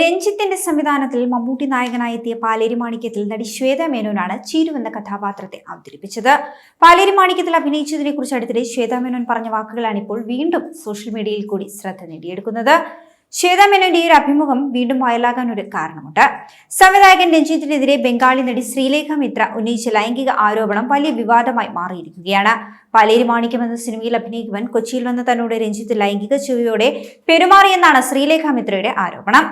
രഞ്ജിത്തിന്റെ സംവിധാനത്തിൽ മമ്മൂട്ടി നായകനായി എത്തിയ പാലേരി മാണിക്യത്തിൽ നടി ശ്വേത മേനോനാണ് ചീരു എന്ന കഥാപാത്രത്തെ അവതരിപ്പിച്ചത്. പാലേരി മാണിക്യത്തിൽ അഭിനയിച്ചതിനെ കുറിച്ച് അടുത്തിടെ ശ്വേത മേനോൻ പറഞ്ഞ വാക്കുകളാണ് ഇപ്പോൾ വീണ്ടും സോഷ്യൽ മീഡിയയിൽ കൂടി ശ്രദ്ധ നേടിയെടുക്കുന്നത്. ശ്വേത മേനോന്റെ ഈ ഒരു അഭിമുഖം വീണ്ടും വയലാകാൻ ഒരു കാരണമുണ്ട്. സംവിധായകൻ രഞ്ജിത്തിനെതിരെ ബംഗാളി നടി ശ്രീലേഖ മിത്ര ഉന്നയിച്ച ലൈംഗിക ആരോപണം വലിയ വിവാദമായി മാറിയിരിക്കുകയാണ്. പാലേരി മാണിക്യം എന്ന സിനിമയിൽ അഭിനയിക്കുവാൻ കൊച്ചിയിൽ വന്ന തന്നോട് രഞ്ജിത്ത് ലൈംഗിക ചുവയോടെ പെരുമാറിയെന്നാണ് ശ്രീലേഖ മിത്രയുടെ ആരോപണം.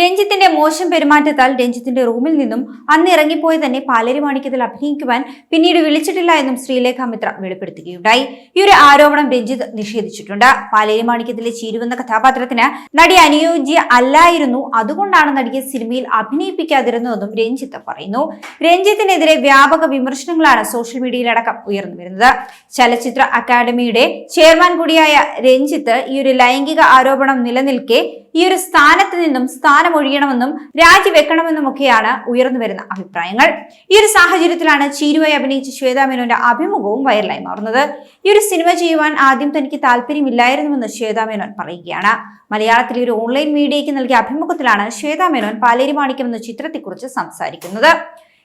രഞ്ജിത്തിന്റെ മോശം പെരുമാറ്റത്താൽ രഞ്ജിത്തിന്റെ റൂമിൽ നിന്നും അന്ന് ഇറങ്ങിപ്പോയി തന്നെ പാലരി മാണിക്യത്തിൽ അഭിനയിക്കുവാൻ പിന്നീട് വിളിച്ചിട്ടില്ല എന്നും ശ്രീലേഖ മിത്ര വെളിപ്പെടുത്തുകയുണ്ടായി. ഈ ഒരു ആരോപണം രഞ്ജിത്ത് നിഷേധിച്ചിട്ടുണ്ട്. പാലേരി മാണിക്യത്തിലെ ചീരുവെന്ന കഥാപാത്രത്തിന് നടി അനുയോജ്യ അല്ലായിരുന്നു. അതുകൊണ്ടാണ് നടിയെ സിനിമയിൽ അഭിനയിപ്പിക്കാതിരുന്നതെന്നും രഞ്ജിത്ത് പറയുന്നു. രഞ്ജിത്തിനെതിരെ വ്യാപക വിമർശനങ്ങളാണ് സോഷ്യൽ മീഡിയയിലടക്കം ഉയർന്നു വരുന്നത്. ചലച്ചിത്ര അക്കാദമിയുടെ ചെയർമാൻ കൂടിയായ രഞ്ജിത്ത് ഈ ഒരു ലൈംഗിക ആരോപണം നിലനിൽക്കെ ഈ ഒരു സ്ഥാനത്ത് നിന്നും സ്ഥാനം ഒഴിയണമെന്നും രാജിവെക്കണമെന്നുമൊക്കെയാണ് ഉയർന്നു വരുന്ന അഭിപ്രായങ്ങൾ. ഈ ഒരു സാഹചര്യത്തിലാണ് ചീരുവായി അഭിനയിച്ച ശ്വേതാ മേനോന്റെ അഭിമുഖവും വൈറലായി മാറുന്നത്. ഈ ഒരു സിനിമ ചെയ്യുവാൻ ആദ്യം തനിക്ക് താല്പര്യമില്ലായിരുന്നുവെന്ന് ശ്വേതാ മേനോൻ പറയുകയാണ്. മലയാളത്തിലെ ഒരു ഓൺലൈൻ മീഡിയയ്ക്ക് നൽകിയ അഭിമുഖത്തിലാണ് ശ്വേതാ മേനോൻ പാലേരി മാണിക്യം എന്ന ചിത്രത്തെക്കുറിച്ച് സംസാരിക്കുന്നത്.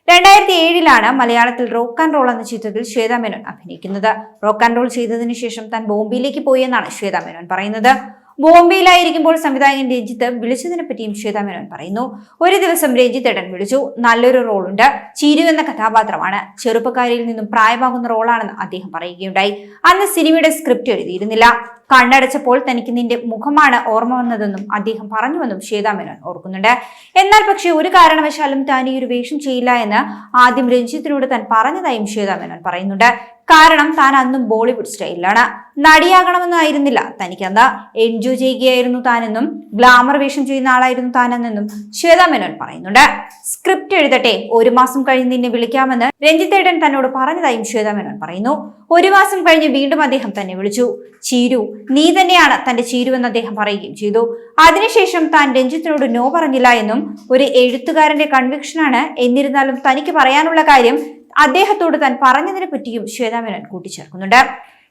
രണ്ടായിരത്തി ഏഴിലാണ് മലയാളത്തിൽ റോക്ക് ആൻഡ് റോൾ എന്ന ചിത്രത്തിൽ ശ്വേതാ മേനോൻ അഭിനയിക്കുന്നത്. റോക്ക് ആൻഡ് റോൾ ചെയ്തതിനു ശേഷം താൻ ബോംബെയിലേക്ക് പോയി എന്നാണ് ശ്വേതാ മേനോൻ പറയുന്നത്. ബോംബെയിലായിരിക്കുമ്പോൾ സംവിധായകൻ രഞ്ജിത്ത് വിളിച്ചതിനെ പറ്റിയും ശ്വേതാ മേനോൻ പറയുന്നു. ഒരു ദിവസം രഞ്ജിത്ത് ഏട്ടൻ വിളിച്ചു. നല്ലൊരു റോളുണ്ട്. ചിരു എന്ന കഥാപാത്രമാണ്. ചെറുപ്പക്കാരിൽ നിന്നും പ്രായമാകുന്ന റോളാണെന്ന് അദ്ദേഹം പറയുകയുണ്ടായി. അന്ന് സിനിമയുടെ സ്ക്രിപ്റ്റ് എഴുതിയിരുന്നില്ല. കണ്ണടച്ചപ്പോൾ തനിക്ക് നിന്റെ മുഖമാണ് ഓർമ്മ വന്നതെന്നും അദ്ദേഹം പറഞ്ഞുവെന്നും ശ്വേതാ മേനോൻ ഓർക്കുന്നുണ്ട്. എന്നാൽ പക്ഷേ ഒരു കാരണവശാലും താൻ ഈ ഒരു വേഷം ചെയ്യില്ല എന്ന് ആദ്യം രഞ്ജിത്തിനോട് താൻ പറഞ്ഞതായും ശ്വേതാ മേനോൻ പറയുന്നുണ്ട്. കാരണം താൻ അന്നും ബോളിവുഡ് സ്റ്റൈലിലാണ്. നടിയാകണമെന്നായിരുന്നില്ല തനിക്കന്ന് എൻജോയ് ചെയ്യുകയായിരുന്നു താനെന്നും ഗ്ലാമർ വേഷം ചെയ്യുന്ന ആളായിരുന്നു താനെന്നും ശ്വേത മേനോൻ പറയുന്നുണ്ട്. സ്ക്രിപ്റ്റ് എഴുതട്ടെ ഒരു മാസം കഴിഞ്ഞ് നിന്നെ വിളിക്കാമെന്ന് രഞ്ജിത്തേട്ടൻ തന്നോട് പറഞ്ഞതായും ശ്വേത മേനോൻ പറയുന്നു. ഒരു മാസം കഴിഞ്ഞ് വീണ്ടും അദ്ദേഹം തന്നെ വിളിച്ചു. ചീരു നീ തന്നെയാണ് തന്റെ ചീരു എന്ന് അദ്ദേഹം പറയുകയും ചെയ്തു. അതിനുശേഷം താൻ രഞ്ജിത്തിനോട് നോ പറഞ്ഞില്ല എന്നും ഒരു എഴുത്തുകാരന്റെ കൺവിക്ഷനാണ് എന്നിരുന്നാലും തനിക്ക് പറയാനുള്ള കാര്യം അദ്ദേഹത്തോട് താൻ പറഞ്ഞതിനെ പറ്റിയും ശ്വേതാമേനോൻ കൂട്ടിച്ചേർക്കുന്നുണ്ട്.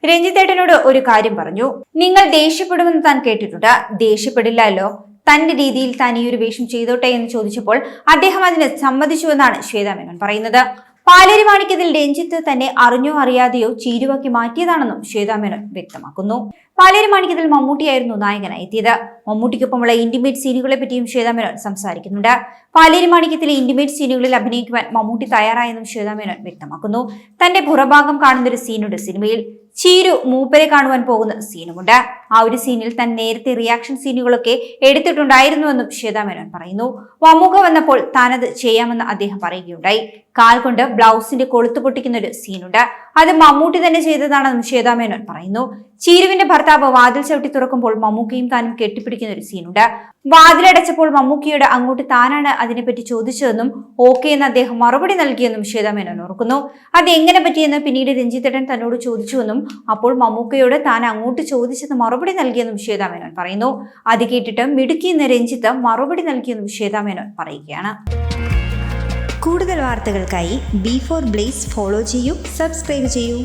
രഞ്ജിത്തേട്ടനോട് ഒരു കാര്യം പറഞ്ഞു. നിങ്ങൾ ദേഷ്യപ്പെടുമെന്ന് താൻ കേട്ടിട്ടുണ്ട്. ദേഷ്യപ്പെടില്ലല്ലോ. തന്റെ രീതിയിൽ താൻ ഈ ഒരു വേഷം ചെയ്തോട്ടെ? എന്ന് ചോദിച്ചപ്പോൾ അദ്ദേഹം അതിന് സമ്മതിച്ചുവെന്നാണ് ശ്വേതാമേനോൻ പറയുന്നത്. പാലേരി മാണിക്യത്തിൽ രഞ്ജിത്ത് തന്നെ അറിഞ്ഞോ അറിയാതെയോ ചീരുവാക്കി മാറ്റിയതാണെന്നും ശ്വേതാമേനോൻ വ്യക്തമാക്കുന്നു. പാലേരി മാണിക്യത്തിൽ മമ്മൂട്ടിയായിരുന്നു നായകനായി എത്തിയത് മമ്മൂട്ടിക്കൊപ്പമുള്ള ഇന്റിമേറ്റ് സീനുകളെ പറ്റിയും ശ്വേതാമേനോൻ സംസാരിക്കുന്നുണ്ട്. പാലേരി മാണിക്യത്തിലെ ഇന്റിമേറ്റ് സീനുകളിൽ അഭിനയിക്കുവാൻ മമ്മൂട്ടി തയ്യാറായെന്നും ശ്വേതാമേനോൻ വ്യക്തമാക്കുന്നു. തന്റെ പുറഭാഗം കാണുന്നൊരു സീനുണ്ട് സിനിമയിൽ. ചീരു മൂപ്പരെ കാണുവാൻ പോകുന്ന സീനുമുണ്ട്. ആ ഒരു സീനിൽ താൻ നേരത്തെ റിയാക്ഷൻ സീനുകളൊക്കെ എടുത്തിട്ടുണ്ടായിരുന്നുവെന്നും ശ്വേതാ മേനോൻ പറയുന്നു. വമുഖ വന്നപ്പോൾ താനത് ചെയ്യാമെന്ന് അദ്ദേഹം പറയുകയുണ്ടായി. കാൽ കൊണ്ട് ബ്ലൗസിന്റെ കൊളുത്ത് പൊട്ടിക്കുന്ന ഒരു സീനുണ്ട്. അത് മമ്മൂട്ടി തന്നെ ചെയ്തതാണെന്നും ശ്വേതാ മേനോൻ പറയുന്നു. ചീരുവിന്റെ ഭർത്താവ് വാതിൽ ചവിട്ടി തുറക്കുമ്പോൾ മമ്മൂക്കയും താനും കെട്ടിപ്പിടിക്കുന്ന ഒരു സീനുണ്ട്. വാതിലടച്ചപ്പോൾ മമ്മൂക്കിയോട് അങ്ങോട്ട് താനാണ് അതിനെപ്പറ്റി ചോദിച്ചതെന്നും ഓക്കെ എന്ന് അദ്ദേഹം മറുപടി നൽകിയെന്നും ശ്വേതാ മേനോൻ ഓർക്കുന്നു. അത് എങ്ങനെ പറ്റിയെന്ന് പിന്നീട് രഞ്ജിത്തേട്ടൻ തന്നോട് ചോദിച്ചുവെന്നും അപ്പോൾ മമ്മൂക്കയോട് താൻ അങ്ങോട്ട് ചോദിച്ചത് മറുപടി നൽകിയെന്നും ശ്വേതാ മേനോൻ പറയുന്നു. അത് കേട്ടിട്ട് മിടുക്കിയെന്ന് രഞ്ജിത്ത് മറുപടി നൽകിയെന്നും ശ്വേതാ മേനോൻ പറയുകയാണ്. കൂടുതൽ വാർത്തകൾക്കായി ബി ഫോർ ബ്ലേസ് ഫോളോ ചെയ്യൂ സബ്സ്ക്രൈബ് ചെയ്യൂ.